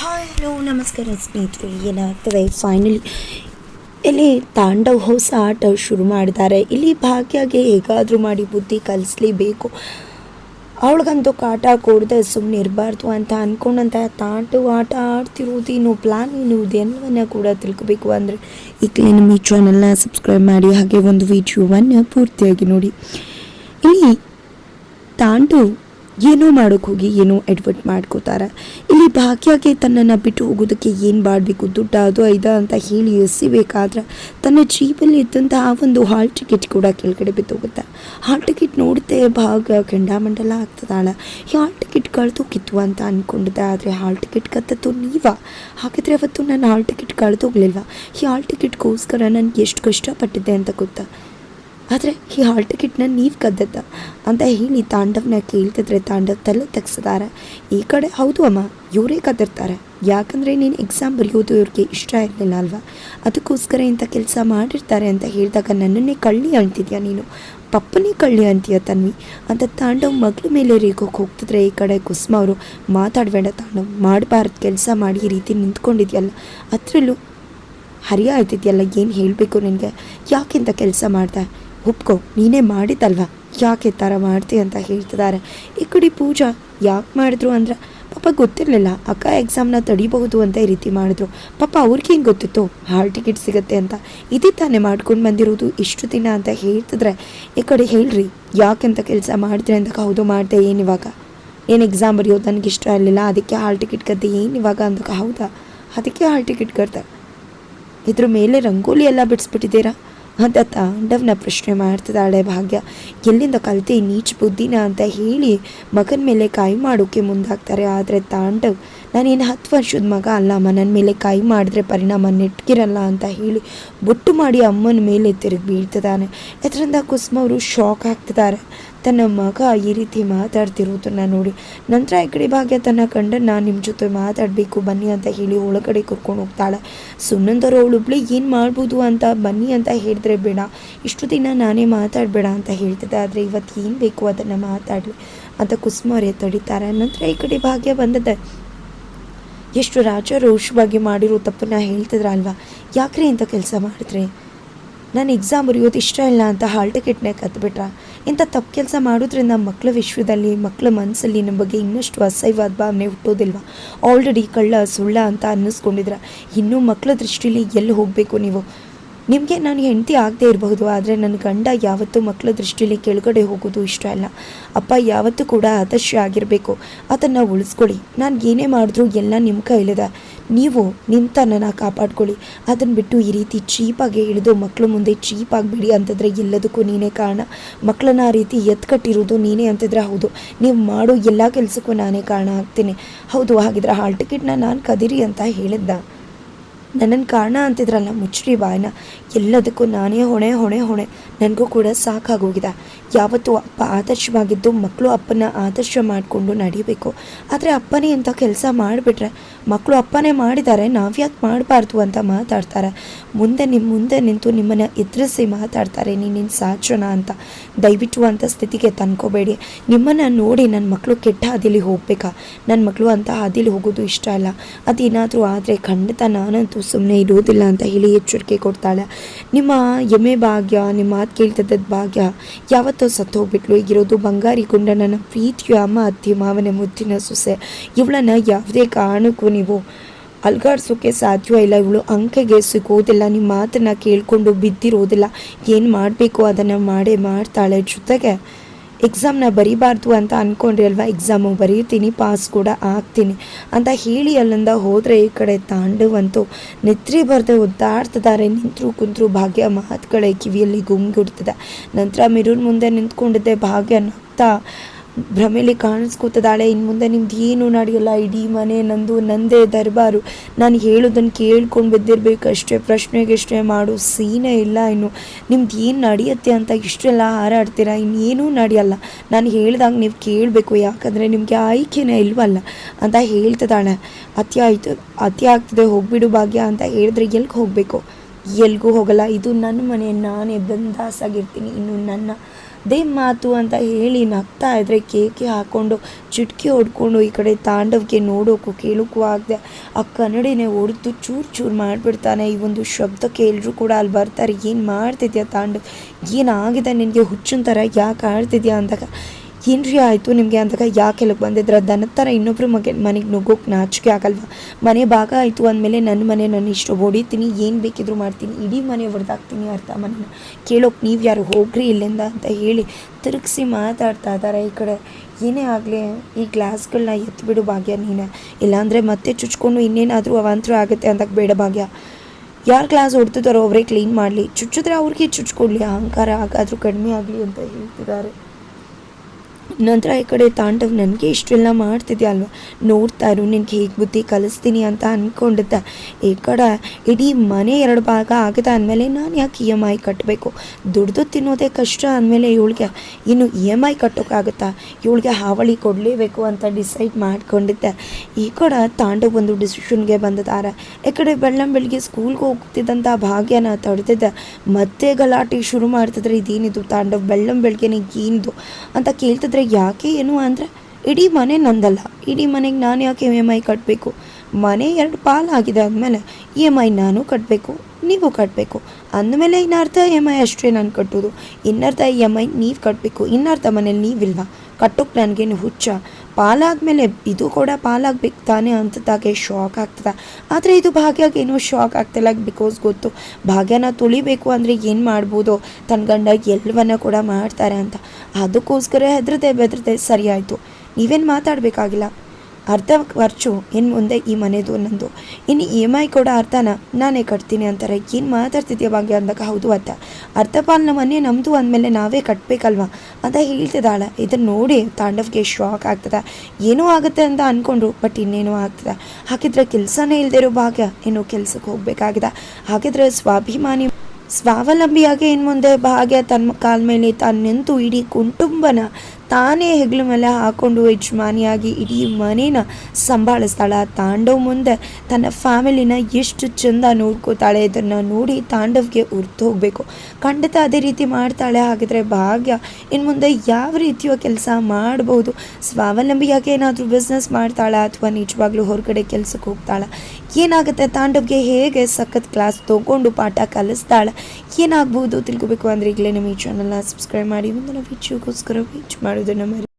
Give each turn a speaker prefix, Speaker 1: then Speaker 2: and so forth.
Speaker 1: Hi hello ನಮಸ್ಕಾರ ಸ್ನೇಹಿತರು ಏನಾಗ್ತದೆ? ಫೈನಲಿ ಇಲ್ಲಿ ತಾಂಡವ್ ಹೊಸ ಆಟ ಶುರು ಮಾಡಿದ್ದಾರೆ. ಇಲ್ಲಿ ಭಾಗ್ಯಗೆ ಹೇಗಾದರೂ ಮಾಡಿ ಬುದ್ಧಿ ಕಲಿಸ್ಲೇಬೇಕು. ಅವಳಿಗಂತೂ ಕಾಟ ಕೊಡದೆ ಸುಮ್ಮನೆ ಇರಬಾರ್ದು ಅಂತ ಅಂದ್ಕೊಂಡಂತ ತಾಂಡವ್ ಆಟ ಆಡ್ತಿರೋದು ಇನ್ನು ಪ್ಲಾನ್ ಏನು ಇದೆಲ್ಲವನ್ನ ಕೂಡ ತಿಳ್ಕೊಬೇಕು ಅಂದರೆ ಈಗಲೇ ನಮ್ಮ ಈ ಚಾನಲ್ನ ಸಬ್ಸ್ಕ್ರೈಬ್ ಮಾಡಿ, ಹಾಗೆ ಒಂದು ವಿಡಿಯೋವನ್ನು ಪೂರ್ತಿಯಾಗಿ ನೋಡಿ. ಇಲ್ಲಿ ತಾಂಡು ಏನೋ ಮಾಡೋಕೆ ಹೋಗಿ, ಏನೋ ಎಡ್ವರ್ಟ್ ಮಾಡ್ಕೋತಾರೆ. ಇಲ್ಲಿ ಭಾಗ್ಯಕ್ಕೆ ತನ್ನನ್ನು ಬಿಟ್ಟು ಹೋಗೋದಕ್ಕೆ ಏನು ಮಾಡಬೇಕು? ದುಡ್ಡು ಅದು ಐದ ಅಂತ ಹೇಳಿ ಎಸಿಬೇಕಾದ್ರೆ ತನ್ನ ಜೀಬಲ್ಲಿ ಆ ಒಂದು ಹಾಲ್ ಟಿಕೆಟ್ ಕೂಡ ಕೆಳಗಡೆ ಬಿದ್ದೋಗುತ್ತೆ. ಹಾಲ್ ಟಿಕೆಟ್ ನೋಡುತ್ತೆ ಭಾಗ ಕೆಂಡಾಮಂಡಲ ಆಗ್ತದಾಳ. ಹಾಲ್ ಟಿಕೆಟ್ ಕಳೆದೋಗಿತ್ತು ಅಂತ ಅಂದ್ಕೊಂಡಿದ್ದೆ ಆದರೆ ಹಾಲ್ ಟಿಕೆಟ್ ಕತ್ತದ್ದು ನೀವಾ. ಹಾಗಿದ್ರೆ ಅವತ್ತು ನಾನು ಹಾಲ್ ಟಿಕೆಟ್ ಕಳೆದೋಗ್ಲಿಲ್ವಾ? ಈ ಹಾಲ್ ಟಿಕೆಟ್ಗೋಸ್ಕರ ನಾನು ಎಷ್ಟು ಕಷ್ಟಪಟ್ಟಿದ್ದೆ ಅಂತ ಗೊತ್ತಾ? ಆದರೆ ಈ ಹಾಲ್ ಟಿಕೆಟ್ನ ನೀವು ಕದ್ದದ್ದ ಅಂತ ಹೇಳಿ ತಾಂಡವ್ನ ಕೇಳ್ತಿದ್ರೆ ತಾಂಡವ್ ತಲೆ ತೆಗ್ಸಿದಾರೆ. ಈ ಕಡೆ ಹೌದು ಅಮ್ಮ, ಇವರೇ ಕದ್ದಿರ್ತಾರೆ. ಯಾಕಂದರೆ ನೀನು ಎಕ್ಸಾಮ್ ಬರೆಯೋದು ಇವ್ರಿಗೆ ಇಷ್ಟ ಇರಲಿಲ್ಲ ಅಲ್ವಾ? ಅದಕ್ಕೋಸ್ಕರ ಇಂಥ ಕೆಲಸ ಮಾಡಿರ್ತಾರೆ ಅಂತ ಹೇಳಿದಾಗ ನನ್ನನ್ನೇ ಕಳ್ಳಿ ಅಂತಿದ್ಯಾ ನೀನು? ಪಪ್ಪನೇ ಕಳ್ಳಿ ಅಂತೀಯ ತನ್ವಿ? ಅಂತ ತಾಂಡವ್ ಮಗಳ ಮೇಲೆ ರೇಗೋಕ್ಕೆ ಹೋಗ್ತಿದ್ರೆ ಈ ಕಡೆ ಕುಸ್ಮ ಅವರು, ಮಾತಾಡಬೇಡ ತಾಂಡವ್, ಮಾಡಬಾರ್ದು ಕೆಲಸ ಮಾಡಿ ಈ ರೀತಿ ನಿಂತ್ಕೊಂಡಿದ್ಯಲ್ಲ. ಅದರಲ್ಲೂ ಹರಿಯ ಆಯ್ತಿದ್ಯಲ್ಲ ಏನು ಹೇಳಬೇಕು ನಿನಗೆ? ಯಾಕೆಂತ ಕೆಲಸ ಮಾಡ್ದೆ? ಒಪ್ಕೋ, ನೀನೇ ಮಾಡಿದ್ದಲ್ವ? ಯಾಕೆ ಥರ ಮಾಡ್ತಿ ಅಂತ ಹೇಳ್ತಿದ್ದಾರೆ. ಈ ಕಡೆ ಪೂಜಾ, ಯಾಕೆ ಮಾಡಿದ್ರು ಅಂದ್ರೆ, ಪಾಪ ಗೊತ್ತಿರಲಿಲ್ಲ. ಅಕ್ಕ ಎಕ್ಸಾಮ್ನ ತಡಿಬಹುದು ಅಂತ ಈ ರೀತಿ ಮಾಡಿದ್ರು. ಪಾಪ ಅವ್ರಿಗೆ ಹೆಂಗೆ ಗೊತ್ತಿತ್ತು? ಹಾಲ್ ಟಿಕೆಟ್ ಸಿಗುತ್ತೆ ಅಂತ. ಇದೇ ತಾನೇ ಮಾಡ್ಕೊಂಡು ಬಂದಿರೋದು ಇಷ್ಟು ದಿನ ಅಂತ ಹೇಳ್ತಿದ್ರೆ, ಈ ಕಡೆ ಹೇಳ್ರಿ ಯಾಕೆಂತ ಕೆಲಸ ಮಾಡಿದ್ರೆ ಅಂತ ಹೌದು ಮಾಡಿದೆ ಏನು ಇವಾಗ? ಏನು ಎಕ್ಸಾಮ್ ಬರೆಯೋದು ನನಗೆ ಇಷ್ಟ ಇರಲಿಲ್ಲ, ಅದಕ್ಕೆ ಹಾಲ್ ಟಿಕೆಟ್ ಕದ್ದೆ ಏನು ಇವಾಗ ಅಂದಕ್ಕೆ ಹೌದಾ? ಅದಕ್ಕೆ ಹಾಲ್ ಟಿಕೆಟ್ ಕರ್ತ ಇದ್ರ ಮೇಲೆ ರಂಗೋಲಿ ಎಲ್ಲ ಬಿಡಿಸ್ಬಿಟ್ಟಿದ್ದೀರಾ? ಅಂತ ತಾಂಡವ್ನ ಪ್ರಶ್ನೆ ಮಾಡ್ತಿದ್ದಾಳೆ ಭಾಗ್ಯ. ಎಲ್ಲಿಂದ ಕಲಿತೆ ನೀಚ್ ಬುದ್ಧಿನ ಅಂತ ಹೇಳಿ ಮಗನ ಮೇಲೆ ಕಾಯಿ ಮಾಡೋಕ್ಕೆ ಮುಂದಾಗ್ತಾರೆ. ಆದರೆ ತಾಂಡವ್ ನಾನೇನು ಹತ್ತು ವರ್ಷದ ಮಗ ಅಲ್ಲಮ್ಮ ನನ್ನ ಮೇಲೆ ಕೈ ಮಾಡಿದ್ರೆ ಪರಿಣಾಮ ನೆಟ್ಗಿರಲ್ಲ ಅಂತ ಹೇಳಿ ಬೊಟ್ಟು ಮಾಡಿ ಅಮ್ಮನ ಮೇಲೆ ತಿರುಗಿ ಬೀಳ್ತಿದ್ದಾನೆ. ಇದರಿಂದ ಕುಸುಮ ಅವರು ಶಾಕ್ ಆಗ್ತಿದ್ದಾರೆ. ತನ್ನ ಮಗ ಈ ರೀತಿ ಮಾತಾಡ್ತಿರೋದನ್ನು ನೋಡಿ. ನಂತರ ಈ ಕಡೆ ಭಾಗ್ಯ ತನ್ನ ಕಂಡ ನಾನು ನಿಮ್ಮ ಜೊತೆ ಮಾತಾಡಬೇಕು, ಬನ್ನಿ ಅಂತ ಹೇಳಿ ಒಳಗಡೆ ಕರ್ಕೊಂಡು ಹೋಗ್ತಾಳೆ. ಸುಮ್ಮಂದರ ಅವಳೊಬ್ಳು ಏನು ಮಾಡ್ಬೋದು ಅಂತ ಬನ್ನಿ ಅಂತ ಹೇಳಿದ್ರೆ ಬೇಡ. ಇಷ್ಟು ದಿನ ನಾನೇ ಮಾತಾಡಬೇಡ ಅಂತ ಹೇಳ್ತಿದ್ದೆ. ಆದರೆ ಇವತ್ತು ಏನು ಬೇಕು ಅದನ್ನು ಮಾತಾಡಲಿ ಅಂತ ಕುಸುಮರೇ ತಡಿತಾರೆ ನಂತರ ಈ ಕಡೆ ಭಾಗ್ಯ ಬಂದದ್ದೆ ಎಷ್ಟು ರಾಜರೋಷವಾಗಿ ಮಾಡಿರೋ ತಪ್ಪನ್ನ ಹೇಳ್ತಿದ್ರಲ್ವಾ? ಯಾಕ್ರಿ ಇಂಥ ಕೆಲಸ ಮಾಡಿದ್ರೆ? ನಾನು ಎಕ್ಸಾಮ್ ಬರೆಯೋದು ಇಷ್ಟ ಇಲ್ಲ ಅಂತ ಹಾಲ್ ಟಿಕೆಟ್ನೇ ಕತ್ಬಿಟ್ರ. ಇಂಥ ತಪ್ಪು ಕೆಲಸ ಮಾಡೋದ್ರಿಂದ ಮಕ್ಕಳ ವಿಶ್ವದಲ್ಲಿ ಮಕ್ಕಳ ಮನಸ್ಸಲ್ಲಿ ನಮ್ಮ ಬಗ್ಗೆ ಇನ್ನಷ್ಟು ಅಸಹ್ಯವಾದ ಭಾವನೆ ಹುಟ್ಟೋದಿಲ್ವಾ? ಆಲ್ರೆಡಿ ಕಳ್ಳ ಸುಳ್ಳ ಅಂತ ಅನ್ನಿಸ್ಕೊಂಡಿದ್ರ. ಇನ್ನೂ ಮಕ್ಕಳ ದೃಷ್ಟಿಲಿ ಎಲ್ಲಿ ಹೋಗಬೇಕು ನೀವು? ನಿಮಗೆ ನಾನು ಹೆಂಡತಿ ಆಗದೆ ಇರಬಹುದು, ಆದರೆ ನನ್ನ ಗಂಡ ಯಾವತ್ತೂ ಮಕ್ಕಳ ದೃಷ್ಟಿಲಿ ಕೆಳಗಡೆ ಹೋಗೋದು ಇಷ್ಟ ಇಲ್ಲ ಅಪ್ಪ, ಯಾವತ್ತೂ ಕೂಡ ಆದರ್ಶ ಆಗಿರಬೇಕು. ಅದನ್ನು ಉಳಿಸ್ಕೊಳ್ಳಿ. ನಾನು ಏನೇ ಮಾಡಿದ್ರೂ ಎಲ್ಲ ನಿಮ್ಮ ಕೈಲಿದೆ. ನೀವು ನಿಮ್ಮ ತನನ ಕಾಪಾಡ್ಕೊಳ್ಳಿ. ಅದನ್ನು ಬಿಟ್ಟು ಈ ರೀತಿ ಚೀಪಾಗಿ ಇಳಿದು ಮಕ್ಕಳ ಮುಂದೆ ಚೀಪ್ ಆಗಿಬಿಡಿ ಅಂತಂದರೆ ಎಲ್ಲದಕ್ಕೂ ನೀನೇ ಕಾರಣ. ಮಕ್ಕಳನ್ನ ಆ ರೀತಿ ಎತ್ಕಟ್ಟಿರೋದು ನೀನೇ ಅಂತಿದ್ರೆ ಹೌದು. ನೀವು ಮಾಡೋ ಎಲ್ಲ ಕೆಲಸಕ್ಕೂ ನಾನೇ ಕಾರಣ ಆಗ್ತೀನಿ. ಹೌದು, ಹಾಗಿದ್ರೆ ಹಾಲ್ ಟಿಕೆಟ್ನ ನಾನು ಕದಿರಿ ಅಂತ ಹೇಳಿದ್ದ ನನ್ನನ್ನು ಕಾರಣ ಅಂತಿದ್ರಲ್ಲ ಮುಚ್ಚ್ರಿ ಬಾಯ್ನ. ಎಲ್ಲದಕ್ಕೂ ನಾನೇ ಹೊಣೆ ಹೊಣೆ ಹೊಣೆ. ನನಗೂ ಕೂಡ ಸಾಕಾಗೋಗಿದೆ. ಯಾವತ್ತೂ ಅಪ್ಪ ಆದರ್ಶವಾಗಿದ್ದು ಮಕ್ಕಳು ಅಪ್ಪನ ಆದರ್ಶ ಮಾಡಿಕೊಂಡು ನಡಿಬೇಕು. ಆದರೆ ಅಪ್ಪನೇ ಅಂತ ಕೆಲಸ ಮಾಡಿಬಿಟ್ರೆ ಮಕ್ಕಳು ಅಪ್ಪನೇ ಮಾಡಿದ್ದಾರೆ, ನಾವ್ಯಾಕೆ ಮಾಡಬಾರ್ದು ಅಂತ ಮಾತಾಡ್ತಾರೆ. ಮುಂದೆ ನಿಮ್ಮ ಮುಂದೆ ನಿಂತು ನಿಮ್ಮನ್ನು ಎದುರಿಸಿ ಮಾತಾಡ್ತಾರೆ, ನೀನು ಸಾಚೋಣ ಅಂತ. ದಯವಿಟ್ಟು ಅಂತ ಸ್ಥಿತಿಗೆ ತಂದ್ಕೋಬೇಡಿ. ನಿಮ್ಮನ್ನು ನೋಡಿ ನನ್ನ ಮಕ್ಕಳು ಕೆಟ್ಟ ಹಾದಿಲಿ ಹೋಗ್ಬೇಕಾ? ನನ್ನ ಮಕ್ಕಳು ಅಂತ ಹಾದಿಲಿ ಹೋಗೋದು ಇಷ್ಟ ಇಲ್ಲ ಅದೇನಾದರೂ ಆದರೆ ಖಂಡಿತ ನಾನಂತೂ ಸುಮ್ಮನೆ ಇರೋದಿಲ್ಲ ಅಂತ ಹೇಳಿ ಎಚ್ಚರಿಕೆ ಕೊಡ್ತಾಳೆ. ನಿಮ್ಮ ಎಮ್ಮೆ ಭಾಗ್ಯ, ನಿಮ್ಮ ಮಾತು ಕೇಳ್ತದ ಭಾಗ್ಯ ಯಾವತ್ತೋ ಸತ್ತು ಹೋಗ್ಬಿಟ್ಲು ಈಗಿರೋದು ಬಂಗಾರಿ ಗುಂಡ ನನ್ನ ಪ್ರೀತಿಯ ಅಮ್ಮ, ಅತ್ತಿ, ಮಾವನ ಮುದ್ದಿನ ಸೊಸೆ. ಇವಳನ್ನು ಯಾವುದೇ ಕಾರಣಕ್ಕೂ ನೀವು ಅಲ್ಗಾಡ್ಸೋಕ್ಕೆ ಸಾಧ್ಯ ಇಲ್ಲ. ಇವಳು ಅಂಕೆಗೆ ಸಿಗೋದಿಲ್ಲ. ನಿಮ್ಮ ಮಾತನ್ನು ಕೇಳಿಕೊಂಡು ಬಿದ್ದಿರೋದಿಲ್ಲ. ಏನು ಮಾಡಬೇಕು? ಅದನ್ನು ಮಾಡೇ ಮಾಡ್ತಾಳೆ ಜೊತೆಗೆ. ಎಕ್ಸಾಮ್ನ ಬರೀಬಾರ್ದು ಅಂತ ಅಂದ್ಕೊಂಡ್ರಿ ಅಲ್ವಾ? ಎಕ್ಸಾಮು ಬರೀತೀನಿ ಪಾಸ್ ಕೂಡ ಆಗ್ತೀನಿ ಅಂತ ಹೇಳಿ ಅಲ್ಲಿಂದ ಹೋದರೆ ಈ ಕಡೆ ತಾಂಡವಂತೂ ನೆತ್ರಿ ಬರದೆ ಒದ್ದಾಡ್ತಿದ್ದಾರೆ. ನಿಂತರು ಕುಂತರು ಭಾಗ್ಯ ಮಾತುಗಳೇ ಕಿವಿಯಲ್ಲಿ ಗುಂಗುಡ್ತದೆ ನಂತರ ಮಿರೂರ್ ಮುಂದೆ ನಿಂತ್ಕೊಂಡಿದ್ದೆ, ಭಾಗ್ಯ ನಗ್ತಾ ಭ್ರಮೆಲಿ ಕಾಣಿಸ್ಕೊತದಾಳೆ. ಇನ್ನು ಮುಂದೆ ನಿಮ್ದು ಏನು ನಡೆಯಲ್ಲ? ಇಡೀ ಮನೆ ನಂದು, ನಂದೇ ದರ್ಬಾರು. ನಾನು ಹೇಳೋದನ್ನು ಕೇಳ್ಕೊಂಡು ಬಿದ್ದಿರ್ಬೇಕು. ಅಷ್ಟೇ ಪ್ರಶ್ನೆಗೆಷ್ಟೇ ಮಾಡು. ಸೀನೇ ಇಲ್ಲ ಇನ್ನು. ನಿಮ್ದು ಏನು ನಡೆಯುತ್ತೆ ಅಂತ ಇಷ್ಟೆಲ್ಲ ಹಾರಾಡ್ತೀರಾ? ಇನ್ನೇನೂ ನಡೆಯಲ್ಲ. ನಾನು ಹೇಳ್ದಾಗ ನೀವು ಕೇಳಬೇಕು. ಯಾಕಂದರೆ ನಿಮಗೆ ಆಯ್ಕೆನೇ ಇಲ್ವಲ್ಲ? ಅಂತ ಹೇಳ್ತಿದ್ದಾಳೆ. ಅತಿ ಆಯಿತು, ಅತಿ ಆಗ್ತದೆ, ಹೋಗ್ಬಿಡು ಭಾಗ್ಯ ಅಂತ ಹೇಳಿದ್ರೆ ಎಲ್ಗೆ ಹೋಗಬೇಕು? ಎಲ್ಗೂ ಹೋಗಲ್ಲ. ಇದು ನನ್ನ ಮನೆ. ನಾನೇ ಬಂದಾಸಾಗಿರ್ತೀನಿ. ಇನ್ನು ನನ್ನ ಅದೇ ಮಾತು ಅಂತ ಹೇಳಿ ನಗ್ತಾ ಇದ್ರೆ ಕೇಕೆ ಹಾಕ್ಕೊಂಡು ಚಿಟ್ಕಿ ಹೊಡ್ಕೊಂಡು ಈ ಕಡೆ ತಾಂಡವಕ್ಕೆ ನೋಡೋಕ್ಕೂ ಕೇಳೋಕ್ಕೂ ಆಗದೆ. ಆ ಕನ್ನಡಿನೇ ಹೊಡೆದು ಚೂರು ಚೂರು ಮಾಡಿಬಿಡ್ತಾನೆ. ಈ ಒಂದು ಶಬ್ದಕ್ಕೆ ಎಲ್ಲರೂ ಕೂಡ ಅಲ್ಲಿ ಬರ್ತಾರೆ. ಏನು ಮಾಡ್ತಿದ್ಯಾ ತಾಂಡವ್? ಏನಾಗಿದೆ ನಿನಗೆ ಹುಚ್ಚಿನ ಥರ ಯಾಕೆ ಆಡ್ತಿದ್ಯಾ ಅಂದಾಗ ಏನ್ರಿ ಆಯಿತು ನಿಮಗೆ ಅಂದಾಗ? ಯಾಕೆ ಎಲ್ಲಿಗೆ ಬಂದಿದ್ರೆ? ದನದ ಥರ ಇನ್ನೊಬ್ರು ಮಗ ಮನೆಗೆ ನುಗ್ಗೋಕೆ ನಾಚಿಕೆ ಆಗಲ್ವಾ? ಮನೆ ಭಾಗ ಆಯಿತು ಅಂದಮೇಲೆ ನನ್ನ ಮನೆ ನನ್ನ ಇಷ್ಟ ಹೊಡಿತೀನಿ ಏನು ಬೇಕಿದ್ರು ಮಾಡ್ತೀನಿ. ಇಡೀ ಮನೆ ಹೊಡೆದಾಕ್ತೀನಿ ಅರ್ಥ ಮನೇನ. ಕೇಳೋಕೆ ನೀವು ಯಾರು ಹೋಗ್ರಿ ಇಲ್ಲಿಂದ ಅಂತ ಹೇಳಿ ತಿರುಗಿಸಿ ಮಾತಾಡ್ತಾ ಇದ್ದಾರೆ ಈ ಕಡೆ. ಏನೇ ಆಗಲಿ, ಈ ಗ್ಲಾಸ್ಗಳನ್ನ ಎತ್ತಿಬಿಡು ಭಾಗ್ಯ ನೀನು. ಇಲ್ಲಾಂದರೆ ಮತ್ತೆ ಚುಚ್ಕೊಂಡು ಇನ್ನೇನಾದರೂ ಅವಾಂತರ ಆಗುತ್ತೆ ಅಂದಾಗ ಬೇಡ ಭಾಗ್ಯ. ಯಾರು ಗ್ಲಾಸ್ ಹೊಡ್ತಿದ್ದಾರೋ ಅವರೇ ಕ್ಲೀನ್ ಮಾಡಲಿ. ಚುಚ್ಚಿದ್ರೆ ಅವ್ರಿಗೆ ಚುಚ್ಕೊಡ್ಲಿ. ಅಹಂಕಾರ ಆಗಾದರೂ ಕಡಿಮೆ ಆಗಲಿ ಅಂತ ಹೇಳ್ತಿದ್ದಾರೆ ನಂತರ ಈ ಕಡೆ ತಾಂಡವ್, ನನಗೆ ಇಷ್ಟೆಲ್ಲ ಮಾಡ್ತಿದ್ಯಾ ಅಲ್ವಾ ನೋಡ್ತಾ ಇರು ನಿನಗೆ ಹೇಗೆ ಬುದ್ಧಿ ಕಲಿಸ್ತೀನಿ ಅಂತ ಅಂದ್ಕೊಂಡಿದ್ದೆ ಈ ಕಡೆ ಇಡೀ ಮನೆ ಎರಡು ಭಾಗ ಆಗಿದೆ ಅಂದಮೇಲೆ ನಾನು ಯಾಕೆ ಇ ಎಂ ಐ ಕಟ್ಟಬೇಕು ದುಡ್ದು ತಿನ್ನೋದೇ ಕಷ್ಟ ಅಂದಮೇಲೆ ಇವಳಿಗೆ, ಇನ್ನು ಇ ಎಂ ಐ ಕಟ್ಟೋಕ್ಕಾಗುತ್ತಾ ಇವಳಿಗೆ ಹಾವಳಿ ಕೊಡಲೇಬೇಕು ಅಂತ ಡಿಸೈಡ್ ಮಾಡ್ಕೊಂಡಿದ್ದೆ. ಈ ಕಡೆ ತಾಂಡವ್ ಒಂದು ಡಿಸಿಷನ್ಗೆ ಬಂದಿದ್ದಾರೆ ಈ ಕಡೆ ಬೆಳ್ಳಂ ಬೆಳಿಗ್ಗೆ ಸ್ಕೂಲ್ಗೆ ಹೋಗ್ತಿದ್ದಂಥ ಭಾಗ್ಯನ ತಡೆದಿದ್ದೆ. ಮತ್ತೆ ಗಲಾಟೆ ಶುರು ಮಾಡ್ತಿದ್ರೆ ಇದೇನಿದು ತಾಂಡವ್, ಬೆಳ್ಳಂ ಬೆಳಗ್ಗೆನೆ ಏನಿದು? ಅಂತ ಕೇಳ್ತಿದ್ರೆ ಯಾಕೆ ಏನು ಅಂದರೆ, ಇಡೀ ಮನೆ ನಂದಲ್ಲ. ಇಡೀ ಮನೆಗೆ ನಾನು ಯಾಕೆ ಇ ಎಂ ಐ ಕಟ್ಟಬೇಕು ಮನೆ ಎರಡು ಪಾಲಾಗಿದೆ ಆದಮೇಲೆ ಇ ಎಂ ಐ ನಾನು ಕಟ್ಟಬೇಕು ನೀವು ಕಟ್ಟಬೇಕು ಅಂದಮೇಲೆ ಇನ್ನರ್ಥ ಇ ಎಂ ಐ ಅಷ್ಟೇ ನಾನು ಕಟ್ಟೋದು. ಇನ್ನರ್ಥ ಇ ಎಂ ಐ ನೀವು ಕಟ್ಟಬೇಕು ಇನ್ನರ್ಥ ಮನೇಲಿ ನೀವಿಲ್ವಾ? ಕಟ್ಟೋಕೆ ನನಗೇನು ಹುಚ್ಚ. ಪಾಲಾದ್ಮೇಲೆ ಇದು ಕೂಡ ಪಾಲಾಗ್ಬೇಕು ತಾನೇ ಅಂತದಾಗೆ ಶಾಕ್ ಆಗ್ತದೆ. ಆದರೆ ಇದು ಭಾಗ್ಯಾಗೇನೋ ಶಾಕ್ ಆಗ್ತಿಲ್ಲ ಬಿಕಾಸ್ ಗೊತ್ತು. ಭಾಗ್ಯನ ತುಳಿಬೇಕು ಅಂದರೆ ಏನು ಮಾಡ್ಬೋದು? ತನ್ನ ಗಂಡ ಎಲ್ಲವನ್ನ ಕೂಡ ಮಾಡ್ತಾರೆ ಅಂತ. ಅದಕ್ಕೋಸ್ಕರ ಹೆದರದೆ ಬೆದರದೆ ಸರಿಯಾಯಿತು. ನೀವೇನು ಮಾತಾಡಬೇಕಾಗಿಲ್ಲ. ಅರ್ಧ ಖರ್ಚು ಇನ್ನು ಮುಂದೆ ಈ ಮನೆದು ನಂದು. ಇನ್ನು ಇ ಎಂ ಐ ಕೂಡ ಅರ್ಧನ ನಾನೇ ಕಟ್ತೀನಿ ಅಂತಾರೆ. ಏನು ಮಾತಾಡ್ತಿದ್ಯಾ ಭಾಗ್ಯ ಅಂದಾಗ ಹೌದು ಅರ್ಥ ಅರ್ಧ ಪಾಲನ ಮನೆ ನಮ್ಮದು ಅಂದಮೇಲೆ ನಾವೇ ಕಟ್ಟಬೇಕಲ್ವಾ ಅಂತ ಹೇಳ್ತಿದ್ದಾಳೆ. ಇದನ್ನು ನೋಡಿ ತಾಂಡವ್ಗೆ ಶಾಕ್ ಆಗ್ತದೆ. ಏನೂ ಆಗುತ್ತೆ ಅಂತ ಅಂದ್ಕೊಂಡ್ರು ಬಟ್ ಇನ್ನೇನೋ ಆಗ್ತದೆ. ಹಾಗಿದ್ರೆ ಕೆಲಸನೇ ಇಲ್ದಿರೋ ಭಾಗ್ಯ, ಇನ್ನು ಕೆಲಸಕ್ಕೆ ಹೋಗಬೇಕಾಗಿದೆ. ಹಾಗಿದ್ರೆ ಸ್ವಾಭಿಮಾನಿ, ಸ್ವಾವಲಂಬಿಯಾಗಿ ಇನ್ನು ಮುಂದೆ ಭಾಗ್ಯ ತನ್ನ ಕಾಲ ಮೇಲೆ ತಾನು ನಿಂತು ಇಡೀ ಕುಟುಂಬನ ತಾನೇ ಹೆಗ್ಲು ಮೇಲೆ ಹಾಕೊಂಡು ಯಜಮಾನಿಯಾಗಿ ಇಡೀ ಮನೇನ ಸಂಭಾಳಿಸ್ತಾಳೆ ತಾಂಡವ್ ಮುಂದೆ ತನ್ನ ಫ್ಯಾಮಿಲಿನ ಎಷ್ಟು ಚೆಂದ ನೋಡ್ಕೋತಾಳೆ ಇದನ್ನು ನೋಡಿ ತಾಂಡವ್ಗೆ ಉರ್ತು ಹೋಗಬೇಕು ಖಂಡಿತ ಅದೇ ರೀತಿ ಮಾಡ್ತಾಳೆ, ಹಾಗಿದ್ರೆ ಭಾಗ್ಯ. ಇನ್ನು ಮುಂದೆ ಯಾವ ರೀತಿಯ ಕೆಲಸ ಮಾಡ್ಬೋದು. ಸ್ವಾವಲಂಬಿಯಾಗಿ ಏನಾದರೂ ಬಿಸ್ನೆಸ್ ಮಾಡ್ತಾಳೆ ಅಥವಾ ನಿಜವಾಗ್ಲೂ ಹೊರಗಡೆ ಕೆಲಸಕ್ಕೆ ಹೋಗ್ತಾಳೆ? ಏನಾಗುತ್ತೆ? ತಾಂಡವ್ಗೆ ಹೇಗೆ ಸಖತ್ ಕ್ಲಾಸ್ ತೊಗೊಂಡು ಪಾಠ ಕಲಿಸ್ತಾಳೆ? ಏನಾಗ್ಬೋದು? ತಿಳ್ಕೊಬೇಕು ಅಂದರೆ ಈಗಲೇ ನಮ್ಮ ಈ ಚಾನಲ್ನ ಸಬ್ಸ್ಕ್ರೈಬ್ ಮಾಡಿ. ಮುಂದಿನ ವಿಡಿಯೋಗೋಸ್ಕರ ವೇಟ್ எழுதுன மாதிரி